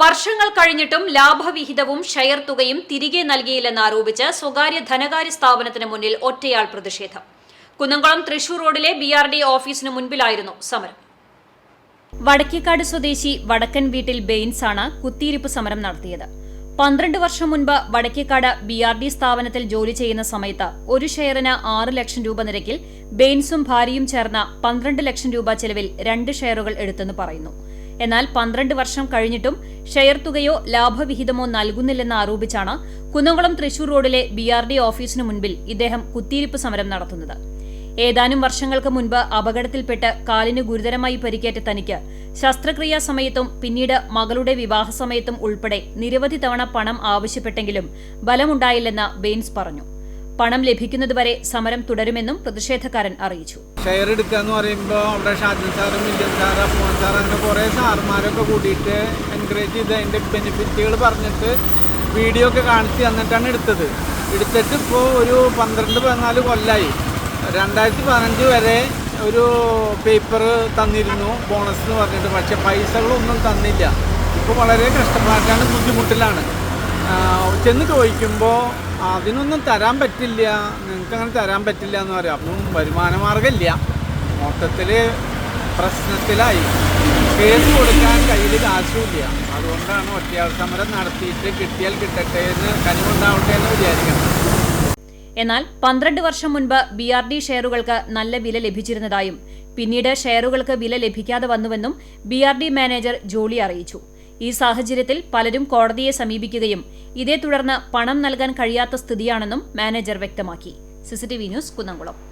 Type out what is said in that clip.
വർഷങ്ങൾ കഴിഞ്ഞിട്ടും ലാഭവിഹിതവും ഷെയർ തുകയും തിരികെ നൽകിയില്ലെന്ന് ആരോപിച്ച് സ്വകാര്യ ധനകാര്യ സ്ഥാപനത്തിന് മുന്നിൽ ഒറ്റയാൾ പ്രതിഷേധം. കുന്നംകുളം തൃശൂർ റോഡിലെ ബി ആർ ഡി ഓഫീസിന് മുൻപിലായിരുന്നു സമരം. വടക്കേക്കാട് സ്വദേശി വടക്കൻ വീട്ടിൽ ബെയിൻസ് ആണ് കുത്തിയിരിപ്പ് സമരം നടത്തിയത്. പന്ത്രണ്ട് വർഷം മുൻപ് വടക്കേക്കാട് ബി ആർ ഡി സ്ഥാപനത്തിൽ ജോലി ചെയ്യുന്ന സമയത്ത് ഒരു ഷെയറിന് ആറ് ലക്ഷം രൂപ നിരക്കിൽ ബെയിൻസും ഭാര്യയും ചേർന്ന പന്ത്രണ്ട് ലക്ഷം രൂപ ചെലവിൽ രണ്ട് ഷെയറുകൾ എടുത്തെന്ന് പറയുന്നു. എന്നാൽ പന്ത്രണ്ട് വർഷം കഴിഞ്ഞിട്ടും ഷെയർ തുകയോ ലാഭവിഹിതമോ നൽകുന്നില്ലെന്ന് ആരോപിച്ചാണ് കുന്നംകുളം തൃശൂർ റോഡിലെ ബി ആർ ഡി ഓഫീസിനു മുൻപിൽ ഇദ്ദേഹം കുത്തിയിരിപ്പ് സമരം നടത്തുന്നത്. ഏതാനും വർഷങ്ങൾക്ക് മുൻപ് അപകടത്തിൽപ്പെട്ട് കാലിന് ഗുരുതരമായി പരിക്കേറ്റ തനിക്ക് ശസ്ത്രക്രിയാ സമയത്തും പിന്നീട് മകളുടെ വിവാഹ സമയത്തും ഉൾപ്പെടെ നിരവധി തവണ പണം ആവശ്യപ്പെട്ടെങ്കിലും ബലമുണ്ടായില്ലെന്ന് ബെയിൻസ് പറഞ്ഞു. പണം ലഭിക്കുന്നതുവരെ സമരം തുടരുമെന്നും പ്രതിഷേധക്കാരൻ അറിയിച്ചു. ഷെയർ എടുക്കുക എന്ന് പറയുമ്പോൾ അവിടെ ഷാജൻ സാറും ഇന്ത്യൻ സാർ അഫ്മോൻ സാർ അങ്ങനെ കുറേ സാറുമാരൊക്കെ കൂടിയിട്ട് എൻകറേജ് ചെയ്ത് അതിന്റെ ബെനിഫിറ്റുകൾ പറഞ്ഞിട്ട് വീഡിയോ ഒക്കെ കാണിച്ച് തന്നിട്ടാണ് എടുത്തത്. എടുത്തിട്ട് ഇപ്പോൾ ഒരു പന്ത്രണ്ട് പതിനാല് കൊല്ലമായി രണ്ടായിരത്തി പതിനഞ്ച് വരെ ഒരു പേപ്പർ തന്നിരുന്നു ബോണസ് എന്ന് പറഞ്ഞിട്ട്. പക്ഷേ പൈസകളൊന്നും തന്നില്ല. ഇപ്പോൾ വളരെ കഷ്ടപ്പാട്ടാണ് ബുദ്ധിമുട്ടിലാണ്. ചെന്ന് ചോദിക്കുമ്പോൾ അതിനൊന്നും തരാൻ പറ്റില്ല. നിങ്ങൾക്ക് അങ്ങനെ തരാൻ പറ്റില്ല എന്ന് പറയാം. അപ്പം വരുമാന മാർഗമില്ല. മൊത്തത്തിൽ പ്രശ്നത്തിലായി. കേസ് കൊടുക്കാൻ കയ്യിൽ കാശുമില്ല. അതുകൊണ്ടാണ് ഒറ്റയാൾ സമരം നടത്തിയിട്ട് കിട്ടിയാൽ കിട്ടട്ടെ എന്ന് കനിവുണ്ടാവട്ടെ എന്ന് വിചാരിക്കണം. എന്നാൽ പന്ത്രണ്ട് വർഷം മുൻപ് ബി ആർ ഡി ഷെയറുകൾക്ക് നല്ല വില ലഭിച്ചിരുന്നതായും പിന്നീട് ഷെയറുകൾക്ക് വില ലഭിക്കാതെ വന്നുവെന്നും B R D manager Jolly അറിയിച്ചു. ഈ സാഹചര്യത്തിൽ പലരും കോടതിയെ സമീപിക്കുകയും ഇതേ തുടർന്ന് പണം നൽകാൻ കഴിയാത്ത സ്ഥിതിയാണെന്നും മാനേജർ വ്യക്തമാക്കി. CCTV news Kunnamkulam.